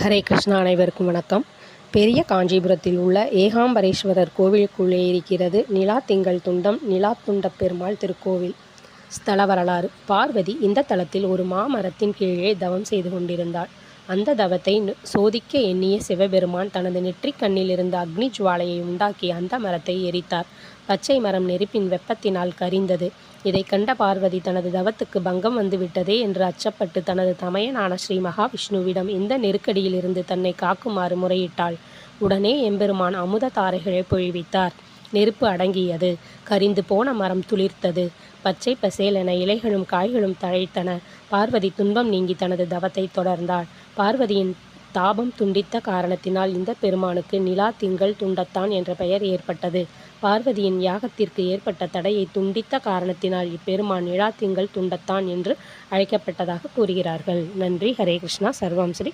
ஹரே கிருஷ்ணா அனைவருக்கும் வணக்கம். பெரிய காஞ்சிபுரத்தில் உள்ள ஏகாம்பரேஸ்வரர் கோவிலுக்குள்ளே இருக்கிறது நிலா திங்கள் துண்டம் நிலா துண்ட பெருமாள் திருக்கோவில். ஸ்தல வரலாறு. பார்வதி இந்த தலத்தில் ஒரு மாமரத்தின் கீழே தவம் செய்து கொண்டிருந்தாள். அந்த தவத்தை நு- சோதிக்க எண்ணிய சிவபெருமான் தனது நெற்றிக் கண்ணில் இருந்த அக்னி ஜுவாலையை உண்டாக்கி அந்த மரத்தை எரித்தார். பச்சை மரம் நெருப்பின் வெப்பத்தினால் கரிந்தது. இதை கண்ட பார்வதி தனது தவத்துக்கு பங்கம் வந்துவிட்டதே என்று அச்சப்பட்டு தனது தமையனான ஸ்ரீ மகாவிஷ்ணுவிடம் இந்த நெருக்கடியிலிருந்து தன்னை காக்குமாறு முறையிட்டாள். உடனே எம்பெருமான் அமுத தாரைகளை பொழிவித்தார். நெருப்பு அடங்கியது. கரிந்து போன மரம் துளிர்த்தது. பச்சை பசேல் என இலைகளும் காய்களும் தழைத்தன. பார்வதி துன்பம் நீங்கி தனது தவத்தை தொடர்ந்தாள். பார்வதியின் தாபம் துண்டித்த காரணத்தினால் இந்த பெருமானுக்கு நிலா திங்கள் துண்டத்தான் என்ற பெயர் ஏற்பட்டது. பார்வதியின் யாகத்திற்கு ஏற்பட்ட தடையை துண்டித்த காரணத்தினால் இப்பெருமான் நிலா திங்கள் துண்டத்தான் என்று அழைக்கப்பட்டதாக கூறுகிறார்கள். நன்றி. ஹரே கிருஷ்ணா. சர்வம் ஸ்ரீ